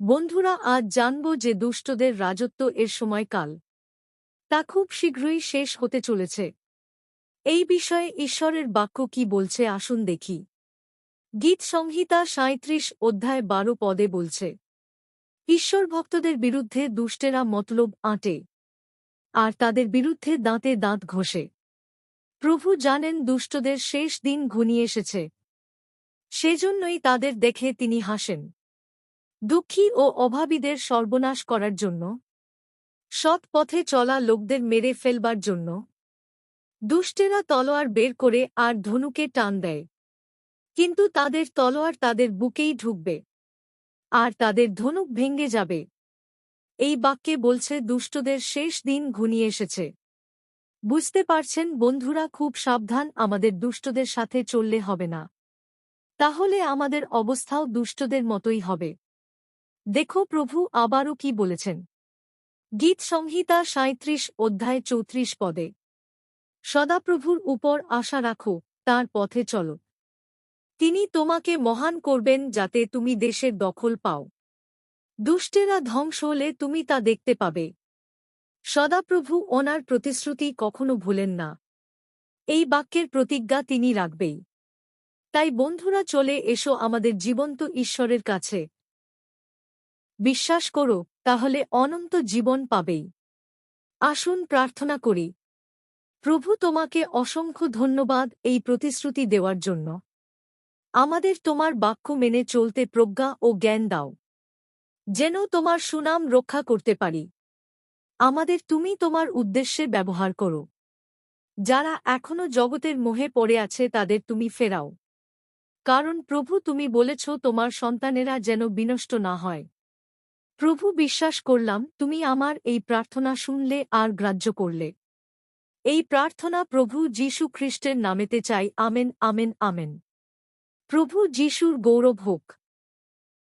বন্ধুরা, আজ জানব যে দুষ্টদের রাজত্ব এর সময়কাল। তা খুব শীঘ্রই শেষ হতে চলেছে। এই বিষয়ে ঈশ্বরের বাক্য কি বলছে আসুন দেখি। গীত সংহিতা সাঁত্রিশ অধ্যায় বারো পদে বলছে ঈশ্বর ভক্তদের বিরুদ্ধে দুষ্টেরা মতলব আঁটে, আর তাদের বিরুদ্ধে দাঁতে দাঁত ঘষে। প্রভু জানেন দুষ্টদের শেষ দিন ঘনিয়ে এসেছে। সেজন্যই তাদের দেখে তিনি হাসেন। দুঃখী ও অভাবীদের সর্বনাশ করার জন্য। সৎ পথে চলা লোকদের মেরে ফেলবার জন্য। দুষ্টেরা তলোয়ার বের করে আর ধনুকে টান দেয়। কিন্তু তাদের তলোয়ার তাদের বুকেই ঢুকবে। আর তাদের ধনুক ভেঙ্গে যাবে। এই বাক্যে বলছে, দুষ্টদের শেষ দিন ঘনিয়ে এসেছে। বুঝতে পারছেন, বন্ধুরা, খুব সাবধান, আমাদের দুষ্টদের সাথে চললে হবে না। তাহলে আমাদের অবস্থাও দুষ্টদের মতোই হবে। দেখো প্রভু আবারও কি বলেছেন। গীত সংহিতা সাঁত্রিশ অধ্যায় চৌত্রিশ পদে। সদাপ্রভুর উপর আশা রাখো, তার পথে চলো। তিনি তোমাকে মহান করবেন যাতে তুমি দেশের দখল পাও। দুষ্টেরা ধ্বংস হলে তুমি তা দেখতে পাবে। সদাপ্রভু ওনার প্রতিশ্রুতি কখনো ভুলেন না। এই বাক্যের প্রতিজ্ঞা তিনি রাখবেই। তাই বন্ধুরা চলে এসো আমাদের জীবন্ত ঈশ্বরের কাছে। বিশ্বাস করো, তাহলে অনন্ত জীবন পাবেই। আসুন প্রার্থনা করি। প্রভু তোমাকে অসংখ্য ধন্যবাদ এই প্রতিশ্রুতি দেওয়ার জন্য। আমাদের তোমার বাক্য মেনে চলতে প্রজ্ঞা ও জ্ঞান দাও। যেন তোমার সুনাম রক্ষা করতে পারি। আমাদের তুমি তোমার উদ্দেশ্যে ব্যবহার করো। যারা এখনও জগতের মোহে পড়ে আছে তাদের তুমি ফেরাও। কারণ প্রভু তুমি বলেছ তোমার সন্তানেরা যেন বিনষ্ট না হয়। প্রভু বিশ্বাস করলাম, তুমি আমার এই প্রার্থনা শুনলে আর গ্রাহ্য করলে। এই প্রার্থনা প্রভু যীশু খ্রিস্টের নামেতে চাই, আমেন আমেন আমেন। প্রভু যীশুর গৌরব হোক।